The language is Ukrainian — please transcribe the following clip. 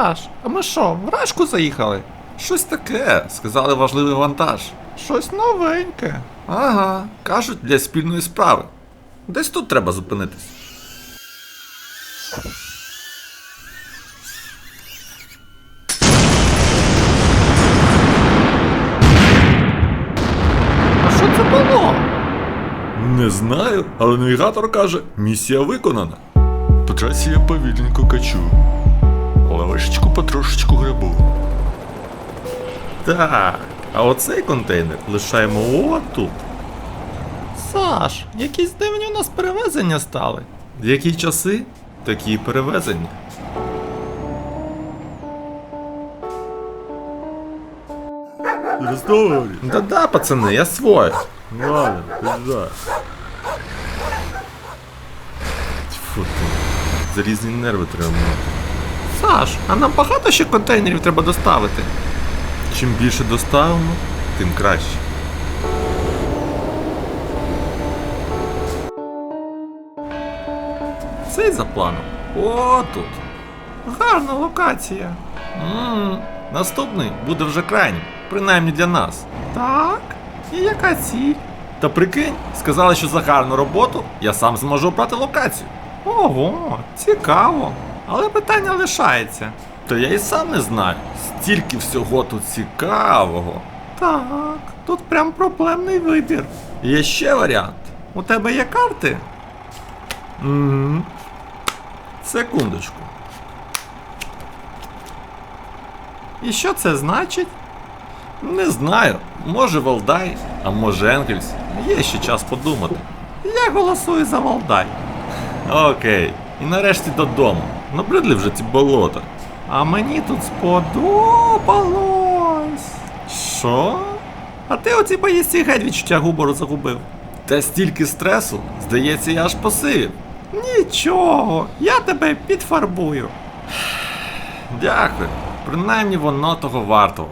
Саш, а ми що, в рашку заїхали? Щось таке, сказали важливий вантаж. Щось новеньке. Ага, кажуть, для спільної справи. Десь тут треба зупинитись. А що це було? Не знаю, але навігатор каже, місія виконана. По трасі я повільненько качу. Лавишечку потрошечку грибу. Так, а оцей контейнер лишаємо отут. Саш, якісь дивні у нас перевезення стали. Які часи, такі перевезення. Да-да, пацани, я свой. Ладно, пизда. Тьфу ти. Залізні нерви треба мати. Саш, а нам багато ще контейнерів треба доставити. Чим більше доставимо, тим краще. Цей за планом. О, тут. Гарна локація. Ммм, наступний буде вже крайнім, принаймні для нас. Так. І яка ціль? Та прикинь, сказали, що за гарну роботу я сам зможу обрати локацію. Ого, цікаво. Але питання лишається. Та я і сам не знаю. Стільки всього тут цікавого. Так, тут прям проблемний вибір. Є ще варіант. У тебе є карти? Угу. Секундочку. І що це значить? Не знаю. Може Валдай, а може Енгельс. Є ще час подумати. Я голосую за Валдай. Окей. І нарешті додому. Набридли вже ці болота. А мені тут сподобалось. Що? А ти оці поїздці геть відчуття гумору загубив. Та стільки стресу, здається, я аж посивів. Нічого, я тебе підфарбую. Дякую. Принаймні воно того вартого.